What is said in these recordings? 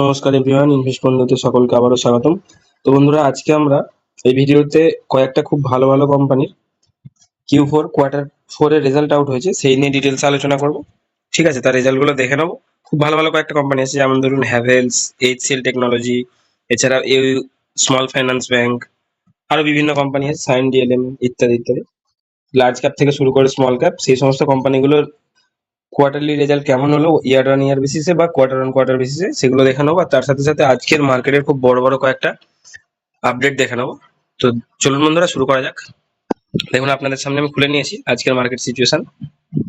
নমস্কার everyone invest বন্ধুতে সকলকে আবারও স্বাগতম। তো বন্ধুরা, আজকে আমরা এই ভিডিওতে কয়েকটা খুব ভালো ভালো কোম্পানির কিউ ফোর কোয়ার্টার ফোর এর রেজাল্ট আউট হয়েছে, সেই নিয়ে ডিটেলস আলোচনা করব। ঠিক আছে, তার রেজাল্টগুলো দেখে নেব। খুব ভালো ভালো কয়েকটা কোম্পানি আছে, যেমন ধরুন হ্যাভেলস এইচ এইচসিএল টেকনোলজি এছাড়া ইউ স্মল ফাইন্যান্স ব্যাংক আরও বিভিন্ন কোম্পানি আছে সাইন ডিএলএম ইত্যাদি ইত্যাদি। লার্জ ক্যাপ থেকে শুরু করে স্মল ক্যাপ সেই সমস্ত কোম্পানিগুলোর কোয়ার্টারলি রেজাল্ট কেমন হলো ইয়ার অন ইয়ার বেসিসে বা কোয়ার্টার অন কোয়ার্টার বেসিসে সেগুলো দেখে নেব। আর তার সাথে সাথে আজকের মার্কেটের খুব বড় বড় কয়েকটা আপডেট দেখে নেব। তো চলুন বন্ধুরা, শুরু করা যাক। দেখুন, আপনাদের সামনে আমি খুলে নিয়েছি আজকের মার্কেট সিচুয়েশন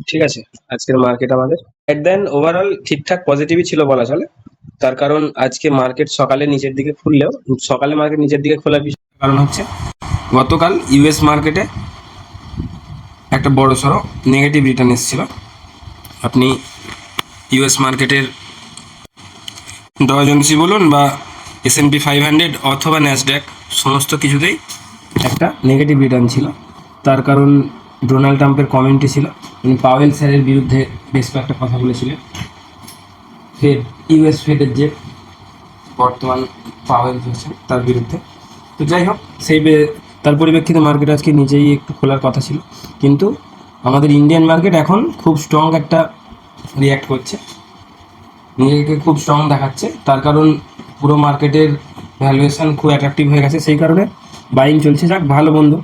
ঠিক আছে? আজকের মার্কেট আমাদের এট দেন ওভারঅল ঠিকঠাক পজিটিভই ছিল বলা চলে। তার কারণ আজকে মার্কেট সকালে নিচের দিকে খুললেও, সকালে মার্কেট নিচের দিকে খোলার কারণ হচ্ছে গতকাল ইউএস মার্কেটে একটা বড় সড়ো নেগেটিভ রিটার্ন এসেছিল। আপনি ইউএস মার্কেটের ডজন্সি বলুন বা S and P five hundred অথবা ন্যাসড্যাক সমস্ত কিছুতেই একটা নেগেটিভ রিটার্ন ছিল। তার কারণ ডোনাল্ড ট্রাম্পের কমেন্টই ছিল। উনি পাওয়েল স্যারের বিরুদ্ধে বেশ কয়েকটা কথা বলেছিলেন। ফেড ইউএস ফেডের যে বর্তমান পাওয়েল চলছেন তার বিরুদ্ধে। তো যাই হোক, সেই তার পরিপ্রেক্ষিতে মার্কেট আজকে নিজেই একটু খোলার কথা ছিল। কিন্তু আমাদের ইন্ডিয়ান মার্কেট এখন খুব স্ট্রং একটা রিয়াক্ট করছে। নিজেকে খুব স্ট্রং দেখাচ্ছে। তার কারণ পুরো মার্কেটের ভ্যালুয়েশন খুব অ্যাট্রাকটিভ হয়ে গেছে। সেই কারণে বাইং চলছে। যাক, ভালো বন্ধু।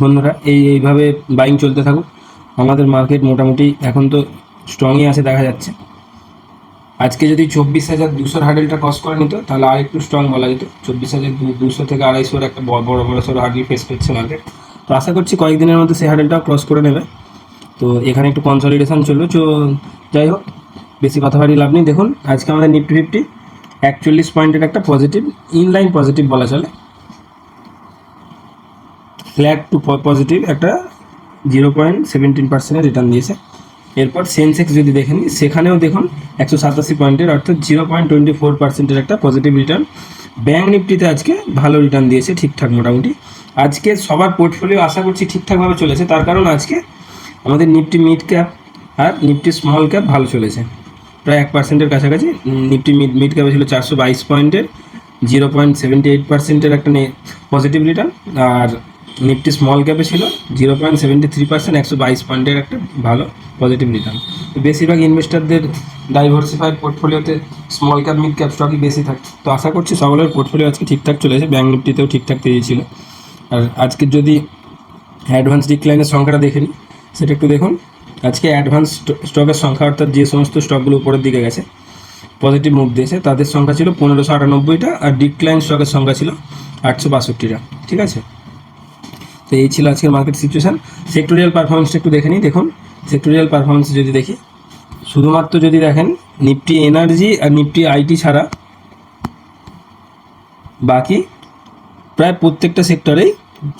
বন্ধুরা, এই, এইভাবে বাইং চলতে থাকুক। আমাদের মার্কেট মোটামুটি এখন তো স্ট্রংই আছে দেখা যাচ্ছে। আজকে যদি চব্বিশ হাজার দুশোর হার্ডেলটা ক্রস করে নিত, তাহলে আর একটু স্ট্রং বলা যেত। চব্বিশ হাজার দুশো থেকে আড়াইশোর একটা বড় বড় বড় সড়ো হার্ডেল ফেস করছে মার্কেট তো আশা করছি কয়েকদিনের মধ্যে সেই হার্ডেলটাও ক্রস করে নেবে। তো এখানে একটু কনসলিডেশন চলবে চো যাই হোক, বেশি কথা বাড়ি লাভ নেই। দেখুন, আজকে আমাদের নিফটি ফিফটি একচল্লিশ পয়েন্টের একটা পজিটিভ ইনলাইন পজিটিভ বলা চলে। ফ্ল্যাট টু পজিটিভ একটা জিরো পয়েন্ট সেভেন্টিন পার্সেন্টের রিটার্ন দিয়েছে। এরপর সেন্সেক্স যদি দেখেন সেখানেও দেখুন একশো সাতাশি পয়েন্টের অর্থাৎ জিরো পয়েন্ট টোয়েন্টি ফোর পার্সেন্টের একটা পজিটিভ রিটার্ন ব্যাঙ্ক নিফটিতে আজকে ভালো রিটার্ন দিয়েছে ঠিকঠাক মোটামুটি। আজকে সবার পোর্টফোলিও আশা করছি ঠিকঠাকভাবে চলেছে। তার কারণ আজকে আমাদের নিফটি মিড ক্যাপ আর নিফটি স্মল ক্যাপ ভালো চলেছে। প্রায় এক পার্সেন্টের কাছাকাছি। নিফটি মিড মিড ক্যাপে ছিল চারশো বাইশ পয়েন্টের জিরো পয়েন্ট সেভেন্টি এইট পার্সেন্টের একটা পজিটিভ রিটার্ন আর নিফটি স্মল ক্যাপে ছিল zero point seventy three percent একশো বাইশ পয়েন্টের একটা ভালো পজিটিভ রিটার্ন বেশিরভাগ ইনভেস্টারদের ডাইভার্সিফাইড পোর্টফোলিওতে স্মল ক্যাপ মিড ক্যাপ স্টকই বেশি থাকে। তো আশা করছি সকলের পোর্টফোলিও আজকে ঠিকঠাক চলেছে। ব্যাঙ্ক নিফটিতেও ঠিকঠাক তেজি ছিল। আর আজকের যদি অ্যাডভান্স ডিক্লাইনের সংখ্যাটা দেখে নিই, সেটা একটু দেখুন। আজকে অ্যাডভান্স স্টকের সংখ্যা, অর্থাৎ যে সমস্ত স্টকগুলো উপরের দিকে গেছে পজিটিভ মুভ দিয়েছে, তাদের সংখ্যা ছিল পনেরোশো আটানব্বইটা আর ডিক্লাইন স্টকের সংখ্যা ছিল আটশো বাষট্টিটা, ঠিক আছে? তো এই ছিল আজকের মার্কেট সিচুয়েশান সেক্টোরিয়াল পারফরমেন্সটা একটু দেখে নিই, দেখুন। সেক্টোরিয়াল পারফরমেন্স যদি দেখি, শুধুমাত্র যদি দেখেন নিফটি এনার্জি আর নিফটি আইটি ছাড়া বাকি প্রায় প্রত্যেকটা সেক্টরেই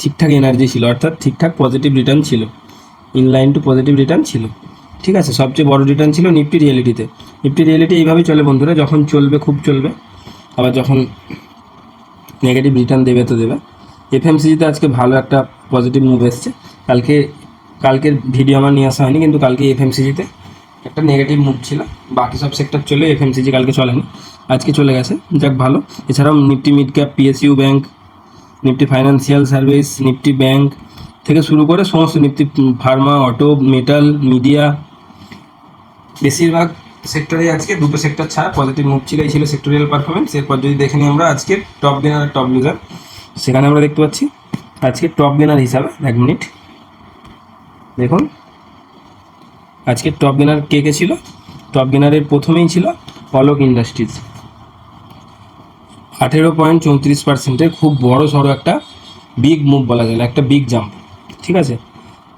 ঠিকঠাক এনার্জি ছিল, অর্থাৎ ঠিকঠাক পজিটিভ রিটার্ন ছিল ইনলাইন টু পজিটিভ রিটার্ন ছিল। ঠিক আছে? সবচেয়ে বড় রিটার্ন ছিল নিফটি রিয়েলিটিতে নিফটি রিয়েলিটি এইভাবেই চলে বন্ধুরা, যখন চলবে খুব চলবে। আবার যখন নেগেটিভ রিটার্ন দেবে তো দেবে। এফএমসিজিতে আজকে ভালো একটা পজিটিভ মুভ এসছে। কালকে, কালকের ভিডিও আমার নিয়ে আসা হয়নি, কিন্তু কালকে এফএমসিজিতে একটা নেগেটিভ মুভ ছিল। বাকি সব সেক্টর চলে এফএমসিজি কালকে চলেনি। আজকে চলে গেছে। যাক ভালো। এছাড়াও Nifty mid cap PSU bank Nifty financial service, Nifty bank থেকে শুরু করে সমস্ত Nifty pharma, auto, metal, media, বেশিরভাগ সেক্টরে আজকে দুটো সেক্টর ছাড়া পজিটিভ মুভ ছিল, এই ছিল সেক্টরিয়াল পারফরমেন্স এরপর যদি দেখে নিই আমরা আজকে টপ গেনার টপ লুজার সেখানে আমরা দেখতে পাচ্ছি আজকে টপ গেনার হিসাবে, এক মিনিট দেখুন, আজকে টপ গেনার কে কে ছিল? টপ গেনারের প্রথমেই ছিল অলোক ইন্ডাস্ট্রিজ আঠেরো পয়েন্ট চৌত্রিশ পার্সেন্টের খুব বড় সড়ো একটা বিগ মুভ বলা যায়, একটা বিগ জাম্প ঠিক আছে?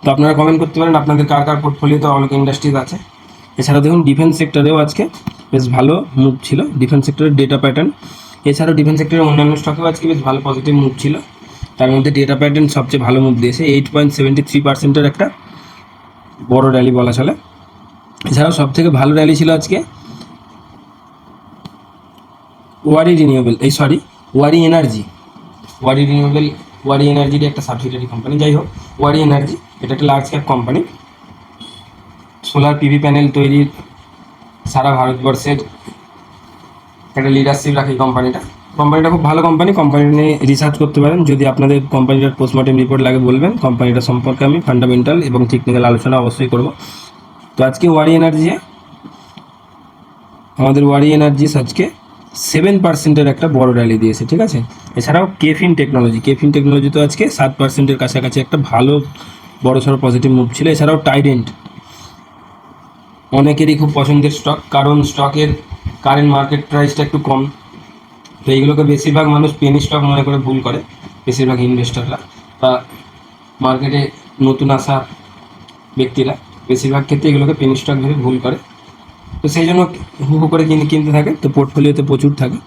তো আপনারা কমেন্ট করতে পারেন, আপনাদের কার কার পোর্টফোলিওতে অনেক ইন্ডাস্ট্রিজ আছে। এছাড়া দেখুন ডিফেন্স সেক্টরেও আজকে বেশ ভালো মুভ ছিল ডিফেন্স সেক্টরের ডেটা প্যাটার্ন এছাড়াও ডিফেন্স সেক্টরের অন্যান্য স্টকেও আজকে বেশ ভালো পজিটিভ মুভ ছিল। তার মধ্যে ডেটা প্যাটার্ন সবচেয়ে ভালো মুভ দিয়েছে এইট পয়েন্ট সেভেন্টি থ্রি পার্সেন্টের একটা বড় র্যালি বলা চলে। এছাড়াও সব থেকে ভালো র্যালি ছিল আজকে ওয়ারি রিনিউয়েবল এই sorry Waaree energy Waaree renewable Waaree এনার্জির একটা সাবসিডিয়ারি কোম্পানি যাই হোক, ওয়ারি এনার্জি এটা একটা large cap company solar PV panel তৈরির সারা ভারতবর্ষের একটা লিডারশিপ রাখে কোম্পানিটা কোম্পানিটা খুব ভালো কোম্পানি কোম্পানি নিয়ে রিসার্চ করতে পারেন। যদি আপনাদের কোম্পানিটার পোস্টমর্টম রিপোর্ট লাগে বলবেন কোম্পানিটা সম্পর্কে আমি ফান্ডামেন্টাল এবং টেকনিক্যাল আলোচনা অবশ্যই করব। তো আজকে ওয়ারি এনার্জি আমাদের ওয়ারি এনার্জিস আজকে সেভেন পার্সেন্টের একটা বড় র্যালি দিয়েছে, ঠিক আছে? এছাড়াও কেফিন টেকনোলজি কেফিন টেকনোলজি তো আজকে সাত পার্সেন্টের কাছাকাছি একটা ভালো, বড় সড়ো পজিটিভ মুভ ছিল। এছাড়াও টাইডেন্ট অনেকেরই খুব পছন্দের স্টক কারণ স্টকের কারেন্ট মার্কেট প্রাইসটা একটু কম। তো এইগুলোকে বেশিরভাগ মানুষ পেনি স্টক মনে করে ভুল করে, বেশিরভাগ ইনভেস্টররা বা মার্কেটে নতুন আসা ব্যক্তিরা বেশিরভাগ ক্ষেত্রে এগুলোকে পেনি স্টক ভেবে ভুল করে। তো সেই জন্য হু হু করে কিনে কিনতে থাকে, তো পোর্টফোলিওতে প্রচুর থাকে।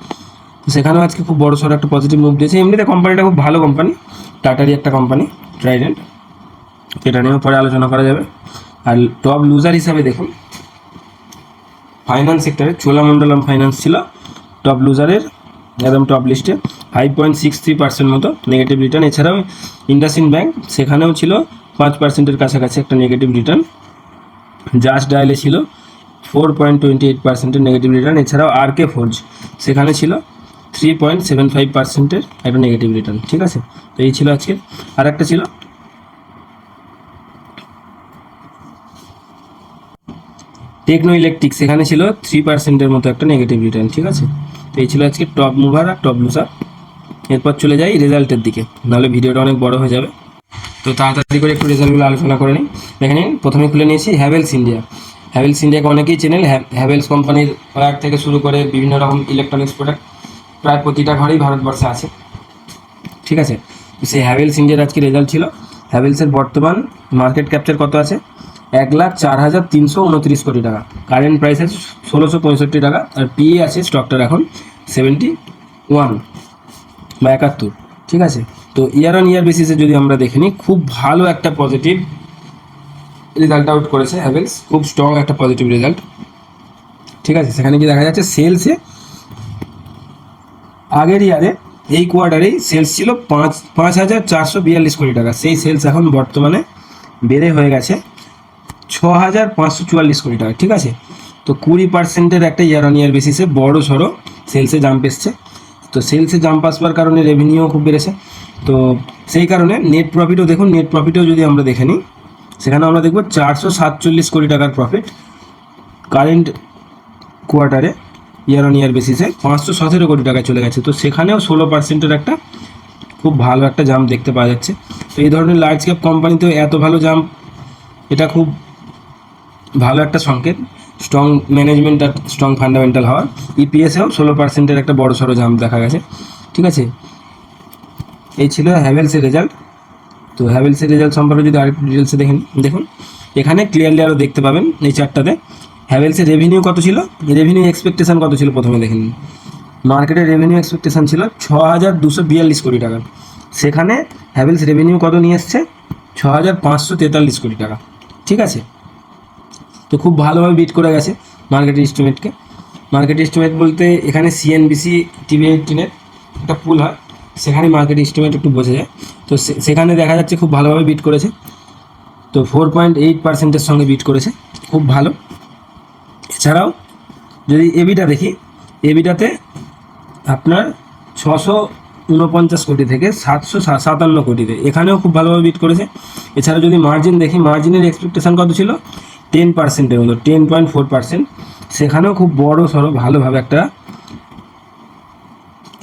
তো সেখানেও আজকে খুব বড় সড়ো একটা পজিটিভ মুভ দিয়েছে। এমনিতে কোম্পানিটা খুব ভালো কোম্পানি টাটারই একটা কোম্পানি ট্রাইডেন্ট এটা নিয়েও পরে আলোচনা করা যাবে। আর টপ লুজার হিসাবে দেখুন ফাইন্যান্স সেক্টরে চোলামণ্ডলম ফাইন্যান্স ছিল টপ লুজারের একদম টপ লিস্টে five point six three percent মতো নেগেটিভ রিটার্ন এছাড়াও ইন্ডাসইন্ড ব্যাংক সেখানেও ছিল পাঁচ পার্সেন্টের কাছাকাছি একটা নেগেটিভ রিটার্ন জাস্ট ডায়ালে ছিল ফোর পয়েন্ট টোয়েন্টি এইট পার্সেন্টের নেগেটিভ রিটার্ন এছাড়াও আর কে ফোর্জ সেখানে ছিল থ্রি পয়েন্ট সেভেন ফাইভ পার্সেন্টের একটা নেগেটিভ রিটার্ন ঠিক আছে? তো এই ছিল আজকে আর একটা ছিল? টেকনো ইলেকট্রিক সেখানে ছিল থ্রি পার্সেন্টের মতো একটা নেগেটিভ রিটার্ন ঠিক আছে? তো এই ছিল আজকে টপ মুভার আর টপ লুসার এরপর চলে যাই রেজাল্টের দিকে, নাহলে ভিডিওটা অনেক বড় হয়ে যাবে। তো তাড়াতাড়ি করে একটু রেজাল্টগুলো আলোচনা করে নিই। নিন, প্রথমে খুলে নিয়েছি হ্যাভেলস ইন্ডিয়া হ্যাভেলস ইন্ডিয়াকে অনেকেই চেনেন। হ্যাভেলস কোম্পানির ওয়্যার থেকে শুরু করে বিভিন্ন রকম ইলেকট্রনিক্স প্রোডাক্ট প্রায় প্রতিটা ঘরেই ভারতবর্ষে আছে। ঠিক আছে? সেই হ্যাভেলস ইন্ডিয়ার আজকে রেজাল্ট ছিল। হ্যাভেলসের বর্তমান মার্কেট ক্যাপচার কত আছে? এক লাখ চার হাজার তিনশো উনত্রিশ কোটি টাকা। কারেন্ট প্রাইস আছে ষোলোশো পঁয়ষট্টি টাকা। আর পিএ আছে স্টকটার এখন সেভেন্টি ওয়ান বা একাত্তর। ঠিক আছে? তো ইয়ার অন ইয়ার বেসিসে যদি আমরা দেখে নিই, খুব ভালো একটা পজিটিভ রেজাল্ট আউট করেছে হ্যাভেলস খুব স্ট্রং একটা পজিটিভ রেজাল্ট ঠিক আছে, সেখানে কি দেখা যাচ্ছে সেলসে আগের ইয়ারে এই কোয়ার্টারেই সেলস ছিল পাঁচ পাঁচ হাজার চারশো বিয়াল্লিশ কোটি টাকা। সেই সেলস এখন বর্তমানে বেড়ে হয়ে গেছে ছ হাজার পাঁচশো চুয়াল্লিশ কোটি টাকা। ঠিক আছে? তো কুড়ি পার্সেন্টের একটা ইয়ার অন ইয়ার বেসিসে বড় সড়ো সেলসে জাম্প এসছে। তো সেলসে জাম্প আসবার কারণে রেভিনিউও খুব বেড়েছে। তো সেই কারণে নেট প্রফিটও দেখুন নেট প্রফিটও যদি আমরা দেখে নিই সেখানে আমরা দেখব চারশো সাতচল্লিশ কোটি টাকার প্রফিট কারেন্ট কোয়ার্টারে ইয়ার অন ইয়ার বেসিসে পাঁচশো সতেরো কোটি টাকা চলে গেছে। তো সেখানেও ষোলো পার্সেন্টের একটা খুব ভালো একটা জাম্প দেখতে পাওয়া যাচ্ছে। তো এই ধরনের লার্জ ক্যাপ কোম্পানিতেও এত ভালো জাম্প এটা খুব ভালো একটা সংকেত। স্ট্রং ম্যানেজমেন্ট আর স্ট্রং ফান্ডামেন্টাল হওয়ার। ইপিএসেও ষোলো পার্সেন্টের একটা বড় সড়ো জাম্প দেখা গেছে। ঠিক আছে? এই ছিল হ্যাভেলসের রেজাল্ট তো হ্যাভেলসের রেজাল্ট সম্পর্কে যদি আরেকটু ডিটেলসে দেখেন, দেখুন। এখানে ক্লিয়ারলি আরও দেখতে পাবেন এই চারটাতে হ্যাভেলসের রেভিনিউ কত ছিল? রেভিনিউ এক্সপেকটেশন কত ছিল প্রথমে দেখেন। মার্কেটের রেভিনিউ এক্সপেকটেশন ছিল ছ হাজার দুশো বিয়াল্লিশ কোটি টাকা। সেখানে হ্যাভেলস রেভিনিউ কত নিয়ে এসছে? ছ হাজার পাঁচশো তেতাল্লিশ কোটি টাকা। ঠিক আছে? তো খুব ভালোভাবে বিট করে গেছে মার্কেট এস্টিমেটকে মার্কেট এস্টিমেট বলতে এখানে সিএনবিসি টিভি এইটিনের একটা পুল হয়। সেখানে মার্কেট এস্টিমেট একটু বোঝা যায়। তো সেখানে দেখা যাচ্ছে খুব ভালোভাবে বিট করেছে। তো ফোর পয়েন্ট এইট পার্সেন্টের সঙ্গে বিট করেছে। খুব ভালো। এছাড়াও যদি এবিটা দেখি এবিটাতে আপনার ছশো উনপঞ্চাশ কোটি থেকে সাতশো সাতান্ন কোটিতে। এখানেও খুব ভালোভাবে বিট করেছে। এছাড়া যদি মার্জিন দেখি মার্জিনের এক্সপেকটেশন কত ছিল? টেন পার্সেন্টের মতো টেন পয়েন্ট ফোর পার্সেন্ট সেখানেও খুব বড় সড়ো ভালোভাবে একটা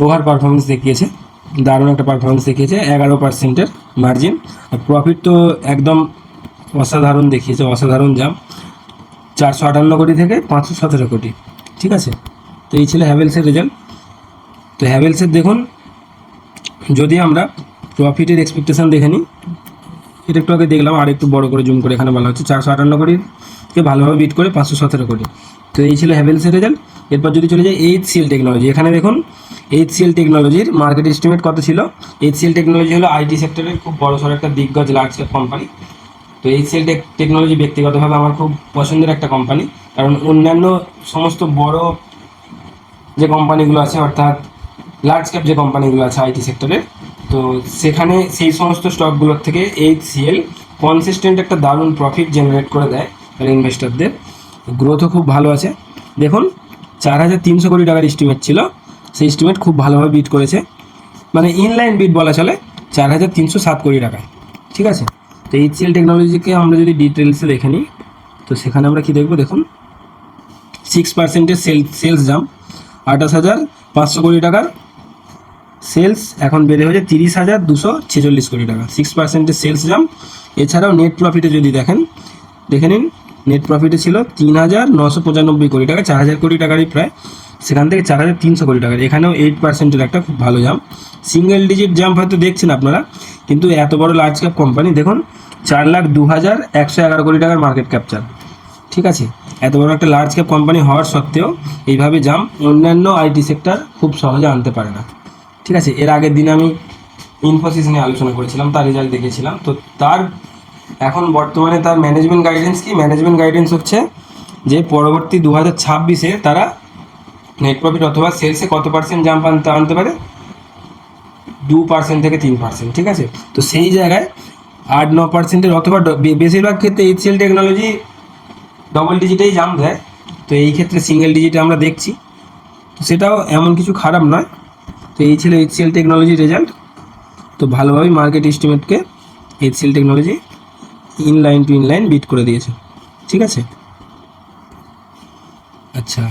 ওভার পারফরমেন্স দেখিয়েছে। দারুণ একটা পারফরমেন্স দেখিয়েছে, এগারো পার্সেন্টের মার্জিন আর প্রফিট তো একদম অসাধারণ দেখিয়েছে, অসাধারণ জাম চারশো আটান্ন কোটি থেকে পাঁচশো সতেরো কোটি, ঠিক আছে? তো এই ছিল হ্যাভেলসের রেজাল্ট তো হ্যাভেলসের দেখুন, যদি আমরা প্রফিটের এক্সপেকটেশন দেখে নিই, এটা একটু আগে দেখলাম, আর একটু বড় করে জুম করে এখানে বলা হচ্ছে চারশো আটান্ন কোটিকে ভালোভাবে বিট করে পাঁচশো সতেরো কোটি। তো এই ছিল হ্যাভেলসের রেজাল্ট এরপর যদি চলে যায় এইচ সিল টেকনোলজি এখানে দেখুন এইচ সিএল টেকনোলজির মার্কেট এস্টিমেট কত ছিল? এইচ সিএল টেকনোলজি হলো আইটি সেক্টরের খুব বড় সড়ো একটা দিগ্গজ লার্জ কোম্পানি তো এইচ সিএল টেকনোলজি ব্যক্তিগতভাবে আমার খুব পছন্দের একটা কোম্পানি কারণ অন্যান্য সমস্ত বড় যে কোম্পানিগুলো আছে, অর্থাৎ লার্জ ক্যাপ যে কোম্পানিগুলো আছে আইটি সেক্টরে তো সেখানে সেই সমস্ত স্টকগুলোর থেকে এইচ সিএল কনসিস্টেন্ট একটা দারুণ প্রফিট জেনারেট করে দেয় তার ইনভেস্টরদের গ্রোথও খুব ভালো আছে। দেখুন, চার হাজার তিনশো কোটি টাকার এস্টিমেট ছিল। সেই এস্টিমেট খুব ভালোভাবে বিট করেছে। মানে ইনলাইন বিট বলা চলে, চার হাজার তিনশো সাত কোটি টাকায় ঠিক আছে? তো এইচসিএল টেকনোলজিকে আমরা যদি ডিটেলসে দেখে নিই, তো সেখানে আমরা কি দেখব? দেখুন সিক্স পার্সেন্টের সেল সেলস জাম আঠাশ হাজার পাঁচশো কোটি টাকার সেলস এখন বেড়ে হয়েছে তিরিশ হাজার দুশো ছেচল্লিশ কোটি টাকা। সিক্স পার্সেন্টের সেলস জাম এছাড়াও নেট প্রফিটে যদি দেখেন, দেখে নিন নেট প্রফিটে ছিল তিন হাজার নশো পঁচানব্বই কোটি টাকা, চার হাজার কোটি টাকারই প্রায় সেখান থেকে চার হাজার তিনশো কোটি টাকার এখানেও এইট পার্সেন্টের একটা খুব ভালো জাম্প সিঙ্গেল ডিজিট জাম্প হয়তো দেখছেন আপনারা, কিন্তু এত বড় লার্জ ক্যাপ কোম্পানি দেখুন, চার লাখ দু হাজার একশো এগারো কোটি টাকার মার্কেট ক্যাপচার ঠিক আছে? এত বড় একটা লার্জ ক্যাপ কোম্পানি হওয়ার সত্ত্বেও এইভাবে জাম অন্যান্য আইটি সেক্টর খুব সহজে আনতে পারে না। ঠিক আছে? এর আগের দিন আমি ইনফোসিস নিয়ে আলোচনা করেছিলাম, তার রেজাল্ট দেখেছিলাম তো তার এখন বর্তমানে তার ম্যানেজমেন্ট গাইডেন্স কি? ম্যানেজমেন্ট গাইডেন্স হচ্ছে যে পরবর্তী দু হাজার ছাব্বিশে তারা নেট প্রফিট অথবা সেলসে কত পার্সেন্ট জাম্প আনতে আনতে পারে? দু পার্সেন্ট থেকে তিন পার্সেন্ট ঠিক আছে? তো সেই জায়গায় আট, ন পার্সেন্টের অথবা বেশিরভাগ ক্ষেত্রে এইচসিএল টেকনোলজি ডবল ডিজিটেই জাম্প দেয়। তো এই ক্ষেত্রে সিঙ্গেল ডিজিটে আমরা দেখছি। তো সেটাও এমন কিছু খারাপ নয়। তো এই ছিল এইচসিএল টেকনোলজির রেজাল্ট তো ভালোভাবেই market এস্টিমেটকে HCL technology in line to in line beat করে দিয়েছে। ঠিক আছে? আচ্ছা।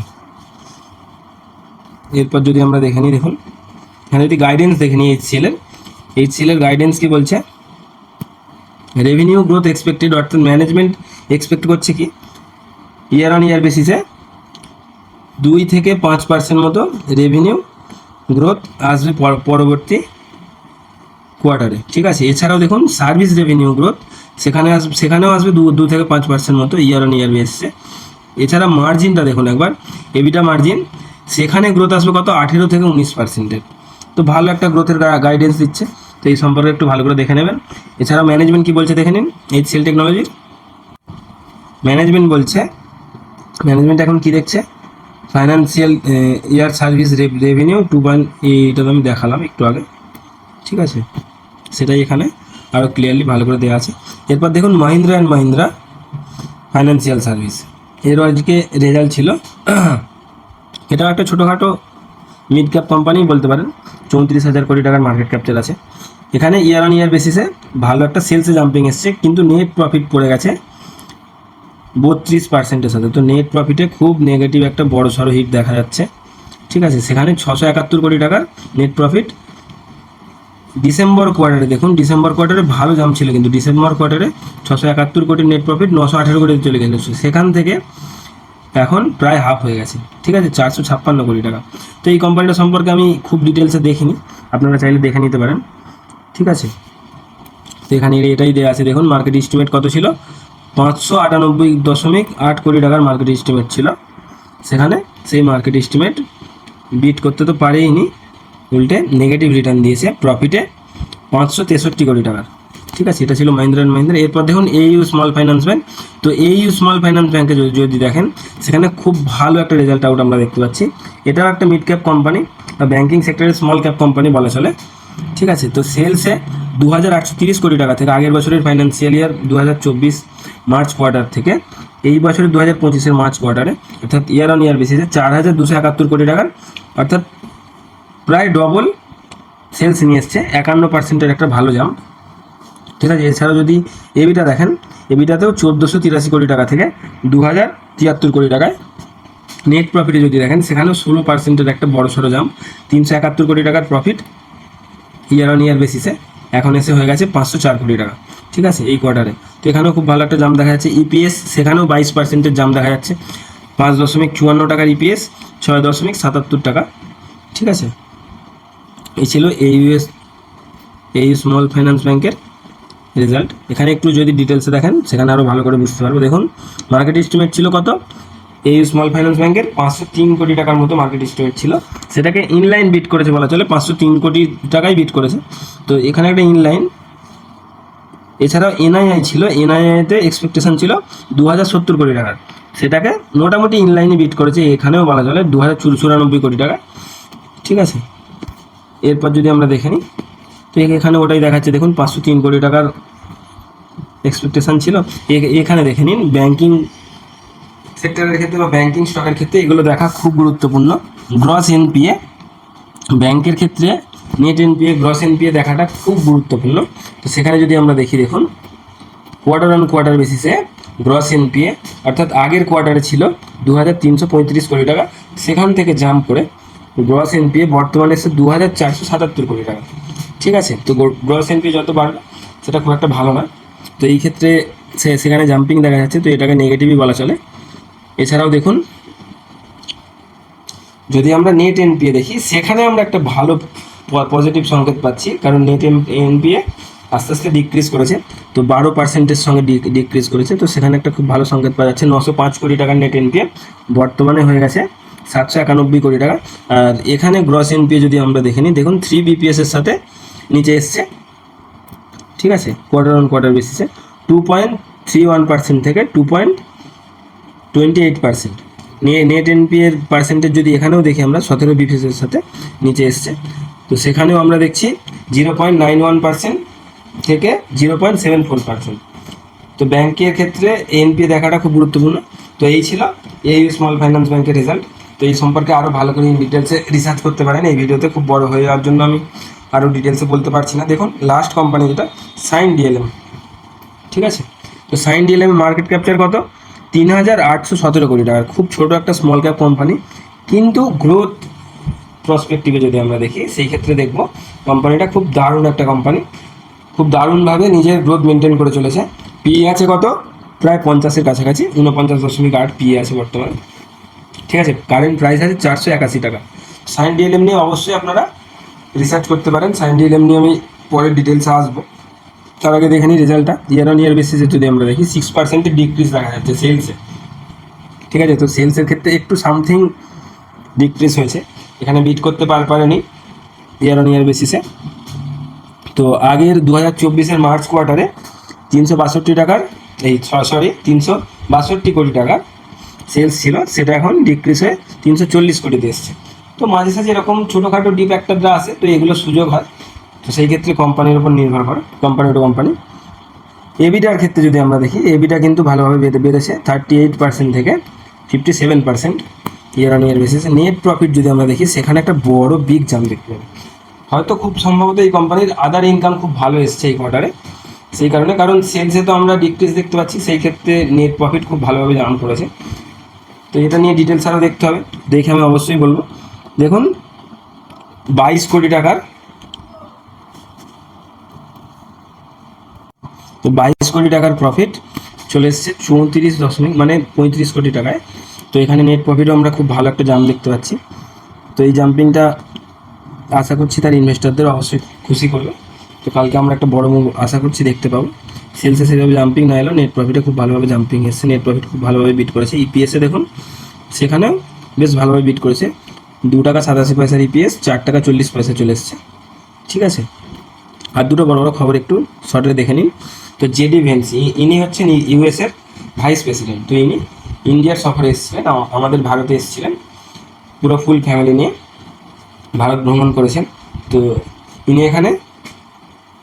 এরপর যদি আমরা দেখে নিই, দেখুন, এখানে যদি গাইডেন্স দেখে নিই এইচসিএল এর। এইচসিএল এর গাইডেন্স কি বলছে? রেভিনিউ গ্রোথ এক্সপেক্টেড অর্থাৎ ম্যানেজমেন্ট এক্সপেক্ট করছে কি? ইয়ার অন ইয়ার বেসিসে দুই থেকে পাঁচ পার্সেন্ট মতো রেভিনিউ গ্রোথ আসবে পর- পরবর্তী কোয়ার্টারে ঠিক আছে? এছাড়াও দেখুন সার্ভিস রেভিনিউ গ্রোথ সেখানে আসবে সেখানেও আসবে দু দু থেকে পাঁচ পার্সেন্ট মতো ইয়ার অন ইয়ার বেসিসে এছাড়া মার্জিনটা দেখুন একবার। এবিটা মার্জিন সেখানে গ্রোথ আসবে কত? আঠেরো থেকে উনিশ পার্সেন্টের তো ভালো একটা গ্রোথের গাইডেন্স দিচ্ছে। তো এই সম্পর্কে একটু ভালো করে দেখে নেবেন। এছাড়া ম্যানেজমেন্ট কি বলছে দেখে নিন। এইচ সেল টেকনোলজির ম্যানেজমেন্ট বলছে ম্যানেজমেন্ট এখন কি দেখছে? Financial year service revenue two point এইটা তো আমি দেখালাম একটু আগে। ঠিক আছে? সেটাই এখানে আরও ক্লিয়ারলি ভালো করে দেওয়া আছে। এরপর দেখুন Mahindra and Mahindra financial service এর আজকে রেজাল্ট ছিল এটাও একটা ছোটোখাটো মিড ক্যাপ কোম্পানি বলতে পারেন। চৌত্রিশ হাজার কোটি টাকার মার্কেট ক্যাপচার আছে। এখানে ইয়ার অন ইয়ার বেসিসে ভালো একটা সেলসে জাম্পিং এসছে, কিন্তু নেট প্রফিট পড়ে গেছে বত্রিশ পার্সেন্টের সাথে। তো নেট প্রফিটে খুব নেগেটিভ একটা বড় সড়ো হিট দেখা যাচ্ছে। ঠিক আছে, সেখানে ছশো একাত্তর কোটি টাকার নেট প্রফিট ডিসেম্বর কোয়ার্টারে দেখুন, ডিসেম্বর কোয়ার্টারে ভালো জাম ছিল, কিন্তু ডিসেম্বর কোয়ার্টারে ছশো একাত্তর কোটি নেট প্রফিট নশো আঠেরো কোটি চলে গেল। সেখান থেকে এখন প্রায় হাফ হয়ে গেছে। ঠিক আছে? চারশো ছাপ্পান্ন কোটি টাকা। তো এই কোম্পানিটা সম্পর্কে আমি খুব ডিটেলসে দেখিনি। আপনারা চাইলে দেখে নিতে পারেন। ঠিক আছে? তো এখানে এটাই দেওয়া আছে। দেখুন মার্কেট এস্টিমেট কত ছিল? পাঁচশো আটানব্বই দশমিক আট কোটি টাকার মার্কেট এস্টিমেট ছিল। সেখানে সেই মার্কেট এস্টিমেট বিট করতে তো পারেইনি। উল্টে নেগেটিভ রিটার্ন দিয়েছে। প্রফিটে পাঁচশো তেষট্টি কোটি টাকার। ঠিক আছে, এটা ছিল মাহিন্দ্রা অ্যান্ড মাহিন্দ্রা এরপর দেখুন এইউ স্মল ফাইন্যান্স ব্যাঙ্ক তো এইউ স্মল ফাইন্যান্স ব্যাঙ্কে যদি দেখেন, সেখানে খুব ভালো একটা রেজাল্ট আউট আমরা দেখতে পাচ্ছি। এটাও একটা মিড ক্যাপ কোম্পানি বা ব্যাঙ্কিং সেক্টরের স্মল ক্যাপ কোম্পানি বলা চলে। ঠিক আছে, তো সেলসে দু হাজার কোটি টাকা থেকে আগের বছরের ফাইন্যান্সিয়াল ইয়ার দু হাজার চব্বিশ মার্চ কোয়ার্টার থেকে, এই বছরের দু হাজার পঁচিশের মার্চ কোয়ার্টারে অর্থাৎ ইয়ার অন ইয়ার বেসিসে চার হাজার দুশো একাত্তর কোটি টাকার, অর্থাৎ প্রায় ডবল সেলস নিয়ে এসছে। একান্ন পার্সেন্টের একটা ভালো জাম ঠিক আছে? এছাড়াও যদি এবিটা দেখেন এবিটাতেও চোদ্দোশো তিরাশি কোটি টাকা থেকে দু হাজার তিয়াত্তর কোটি টাকায় নেট প্রফিটে যদি দেখেন, সেখানেও ষোলো পার্সেন্টের একটা বড় সড়ো জাম। তিনশো একাত্তর কোটি টাকার প্রফিট ইয়ার অন ইয়ার বেসিসে এখন এসে হয়ে গেছে পাঁচশো চার কোটি টাকা। ঠিক আছে? এই কোয়ার্টারে তো এখানেও খুব ভালো একটা জাম দেখা যাচ্ছে। ইপিএস সেখানেও বাইশ পার্সেন্টের জাম দেখা যাচ্ছে। পাঁচ দশমিক চুয়ান্ন টাকার ইপিএস ছয় দশমিক সাতাত্তর টাকা। ঠিক আছে? এই ছিল এইউএস এই স্মল ফাইন্যান্স ব্যাংকের রেজাল্ট এখানে একটু যদি ডিটেলসে দেখেন, সেখানে আরও ভালো করে বুঝতে পারব। দেখুন মার্কেট এস্টিমেট ছিল কত? এই স্মল ফাইন্যান্স ব্যাংকের পাঁচশো তিন কোটি টাকার মতো মার্কেট এস্টিমেট ছিল। সেটাকে ইনলাইন বিট করেছে বলা চলে, পাঁচশো তিন কোটি টাকাই বিট করেছে। তো এখানে একটা ইনলাইন এছাড়াও এনআইআই ছিল এনআইআইতে এক্সপেকটেশন ছিল দু হাজার সত্তর কোটি টাকার। সেটাকে মোটামুটি ইনলাইনে বিট করেছে, এখানেও বলা চলে দু হাজার চুরানব্বই কোটি টাকা। ঠিক আছে? এরপর যদি আমরা দেখে নিই তো এখানে ওটাই দেখাচ্ছে। দেখুন, পাঁচশো তিন কোটি টাকার এক্সপেকটেশন ছিল। এখানে দেখে নিন ব্যাঙ্কিং সেক্টরের ক্ষেত্রে বা ব্যাঙ্কিং স্টকের ক্ষেত্রে এগুলো দেখা খুব গুরুত্বপূর্ণ। গ্রস এনপিএ ব্যাংকের ক্ষেত্রে নেট এনপিএ গ্রস এনপিএ দেখাটা খুব গুরুত্বপূর্ণ। তো সেখানে যদি আমরা দেখি, দেখুন কোয়ার্টার অন কোয়ার্টার বেসিসে গ্রস এনপিএ অর্থাৎ আগের কোয়ার্টারে ছিল দু হাজার তিনশো পঁয়ত্রিশ কোটি টাকা। সেখান থেকে জাম্প করে গ্রস এনপিএ বর্তমানে এসে দু হাজার চারশো সাতাত্তর কোটি টাকা। ঠিক আছে? তো গ্রস এনপিএ যত বাড়বে সেটা খুব একটা ভালো না। তো এই ক্ষেত্রে সে- সেখানে জাম্পিং দেখা যাচ্ছে, তো এটাকে নেগেটিভই বলা চলে। এছাড়াও দেখুন, যদি আমরা নেট এনপিএ দেখি, সেখানে আমরা একটা ভালো পজিটিভ সংকেত পাচ্ছি, কারণ নেট এনপিএ আস্তে আস্তে ডিক্রিজ করেছে। তো বারো পার্সেন্টের সঙ্গে ডিক্রিজ করেছে, তো সেখানে একটা খুব ভালো সংকেত পাওয়া যাচ্ছে। নশো পাঁচ কোটি টাকার নেট এনপিএ বর্তমানে হয়ে গেছে সাতশো একানব্বই কোটি টাকা। আর এখানে গ্রস এনপিএ যদি আমরা দেখে নিই, দেখুন থ্রি বিপিএসের সাথে নিচে এসছে। ঠিক আছে? কোয়ার্টার অন কোয়ার্টার বেসিসে two point three one percent থেকে two point twenty eight percent net NPA এর পার্সেন্টেজ যদি এখানেও দেখি আমরা, সতেরো বিপিএসের সাথে নিচে এসছে। তো সেখানেও আমরা দেখছি zero point nine one percent থেকে zero point seven four percent তো ব্যাংকের ক্ষেত্রে এনপি দেখাটা খুব গুরুত্বপূর্ণ। তো এই ছিল এই স্মল ফাইন্যান্স ব্যাংকের রেজাল্ট তো এই সম্পর্কে আরও ভালো করে ডিটেলসে রিসার্চ করতে পারেন। এই ভিডিওতে খুব বড় হয়ে যাওয়ার জন্য আমি আরও ডিটেলসে বলতে পারছি না। দেখুন লাস্ট কোম্পানি যেটা সাইন ডিএলএম ঠিক আছে? তো সাইন ডিএলএম মার্কেট ক্যাপচার কত? তিন হাজার আটশো সতেরো কোটি টাকা। খুব ছোট একটা স্মল ক্যাপ কোম্পানি কিন্তু গ্রোথ প্রসপেক্টিভে যদি আমরা দেখি, সেই ক্ষেত্রে দেখব কোম্পানিটা খুব দারুণ একটা কোম্পানি খুব দারুণভাবে নিজের গ্রোথ মেনটেন করে চলেছে। পিএ আছে কত? প্রায় পঞ্চাশের কাছাকাছি উনপঞ্চাশ দশমিক আট পিএ আছে বর্তমানে। ঠিক আছে? কারেন্ট প্রাইস আছে চারশো একাশি টাকা। সাইন ডিএলএম নিয়ে অবশ্যই আপনারা রিসার্চ করতে পারেন। সাইন ডিএলএম নিয়ে আমি পরে ডিটেলসে আসব। তার আগে দেখে নিই রেজাল্টটা ইয়ার অন ইয়ার বেসিসে যদি আমরা দেখি সিক্স পার্সেন্টের ডিক্রিজ দেখা যাচ্ছে সেলসে ঠিক আছে? তো সেলসের ক্ষেত্রে একটু সামথিং ডিক্রিজ হয়েছে। এখানে বিট করতে পার পারেনি ইয়ার অন ইয়ার বেসিসে তো আগের দু হাজার চব্বিশের মার্চ কোয়ার্টারে তিনশো বাষট্টি টাকার, এই সরি তিনশো বাষট্টি কোটি টাকার সেলস ছিল। সেটা এখন ডিক্রিজ হয়ে তিনশো চল্লিশ কোটিতে এসছে। তো মাঝে সাঝে এরকম ছোটোখাটো ডিপ একটা আসে, তো এগুলো সুযোগ হয়। তো সেই ক্ষেত্রে কোম্পানির উপর নির্ভর করে কোম্পানি টু কোম্পানি এবিটার ক্ষেত্রে যদি আমরা দেখি এবিটা কিন্তু ভালোভাবে বেড়ে বেড়েছে থার্টি এইট পার্সেন্ট থেকে fifty seven percent year on year বেসিসে নেট প্রফিট যদি আমরা দেখি, সেখানে একটা বড় বিগ জাম্প দেখতে পাবো। হয়তো খুব সম্ভবত এই কোম্পানির আদার ইনকাম খুব ভালো এসছে এই কোয়ার্টারে সেই কারণে, কারণ সেলসে তো আমরা ডিক্রিজ দেখতে পাচ্ছি, সেই ক্ষেত্রে নেট প্রফিট খুব ভালোভাবে জাম্প করেছে। তো এটা নিয়ে ডিটেলস আরও দেখতে হবে। দেখে আমি অবশ্যই বলব। দেখুন, বাইশ কোটি টাকার। তো বাইশ কোটি টাকার প্রফিট চলে এসেছে চৌত্রিশ দশমিক মানে পঁয়ত্রিশ কোটি টাকায়। তো এখানে নেট প্রফিটও আমরা খুব ভালো একটা জাম্প দেখতে পাচ্ছি। তো এই জাম্পিংটা আশা করছি তার ইনভেস্টারদের অবশ্যই খুশি করবে। তো কালকে আমরা একটা বড় মুভ আশা করছি দেখতে পাবো। সেলসে সেভাবে জাম্পিং না এলো নেট প্রফিটে খুব ভালোভাবে জাম্পিং এসেছে নেট প্রফিট খুব ভালোভাবে বিট করেছে। ইপিএসে দেখুন, সেখানেও বেশ ভালোভাবে বিট করেছে। দু টাকা সাতাশি পয়সার ইপিএস চার টাকা চল্লিশ পয়সা চলে এসছে। ঠিক আছে? আর দুটো বড় বড় খবর একটু শর্টে দেখে নিন। তো জেডি ভেন্স ইনি হচ্ছেন ইউএসের ভাইস প্রেসিডেন্ট তো ইনি ইন্ডিয়ার সফরে এসেছিলেন আমাদের ভারতে এসেছিলেন। পুরো ফুল ফ্যামিলি নিয়ে ভারত ভ্রমণ করেছেন। তো ইনি এখানে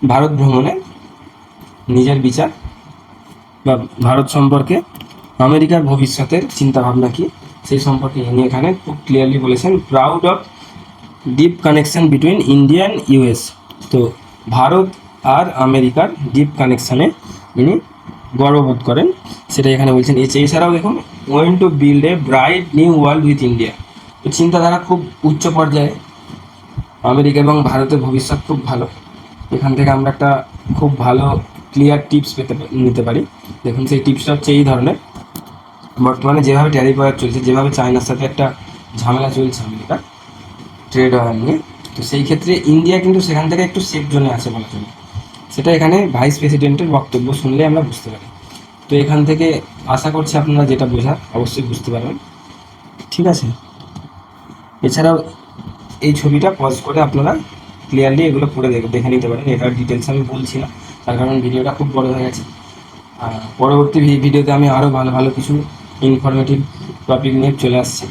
ভারত ভ্রমণে নিজের বিচার বা ভারত সম্পর্কে আমেরিকার ভবিষ্যতের চিন্তাভাবনা কি সেই সম্পর্কে ইনি এখানে খুব ক্লিয়ারলি বলেছেন proud of deep connection between India and US তো ভারত আর আমেরিকার ডিপ কানেকশানে ইনি গর্ববোধ করেন। সেটা এখানে বলছেন এছ- এছাড়াও দেখুন want to build a bright new world with India তো চিন্তাধারা খুব উচ্চ পর্যায়ে। আমেরিকা এবং ভারতের ভবিষ্যৎ খুব ভালো। এখান থেকে আমরা একটা খুব ভালো ক্লিয়ার টিপস পেতে, নিতে পারি। দেখুন, সেই টিপসটা হচ্ছে এই ধরনের। বর্তমানে যেভাবে ট্যারিফ ওয়ার চলছে, যেভাবে চায়নার সাথে একটা ঝামেলা চলছে আমেরিকার ট্রেড ওয়ার নিয়ে, তো সেই ক্ষেত্রে ইন্ডিয়া কিন্তু সেখান থেকে একটু সেফ জোনে আছে বলা চলে। সেটা এখানে ভাইস প্রেসিডেন্টের বক্তব্য শুনলে আমরা বুঝতে পারি। তো এখান থেকে আশা করছি আপনারা যেটা বোঝার, অবশ্যই বুঝতে পারবেন। ঠিক আছে? এছাড়াও এই ছবিটা পজ করে আপনারা ক্লিয়ারলি এগুলো পড়ে দেখে নিতে পারেন। এটার ডিটেলস আমি বলছি না, তার কারণ ভিডিওটা খুব বড় হয়ে গেছে। পরবর্তী ভিডিওতে আমি আরও ভালো ভালো কিছু ইনফরমেটিভ টপিক নিয়ে চলে আসছি।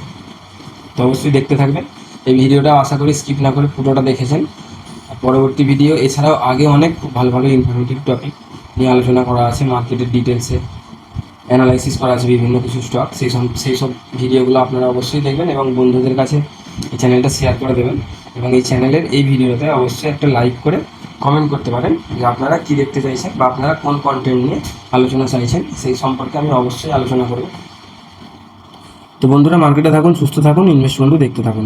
তো অবশ্যই দেখতে থাকবেন। এই ভিডিওটা আশা করি স্কিপ না করে পুরোটা দেখেছেন। পরবর্তী ভিডিও এছাড়াও আগে অনেক ভালো ভালো ইনফরমেটিভ টপিক নিয়ে আলোচনা করা আছে মার্কেটের ডিটেলসে অ্যানালাইসিস করা আছে, বিভিন্ন কিছু স্টক সেই সব সেই সব ভিডিওগুলো আপনারা অবশ্যই দেখবেন এবং বন্ধুদের কাছে এই চ্যানেলটা শেয়ার করে দেবেন। এবং এই চ্যানেলের এই ভিডিওতে অবশ্যই একটা লাইক করে কমেন্ট করতে পারেন যে আপনারা কী দেখতে চাইছেন বা আপনারা কোন কন্টেন্ট নিয়ে আলোচনা চাইছেন, সেই সম্পর্কে আমি অবশ্যই আলোচনা করব। তো বন্ধুরা মার্কেটে থাকুন সুস্থ থাকুন ইনভেস্টমেন্টও দেখতে থাকুন।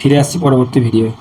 ফিরে আসছি পরবর্তী ভিডিওয়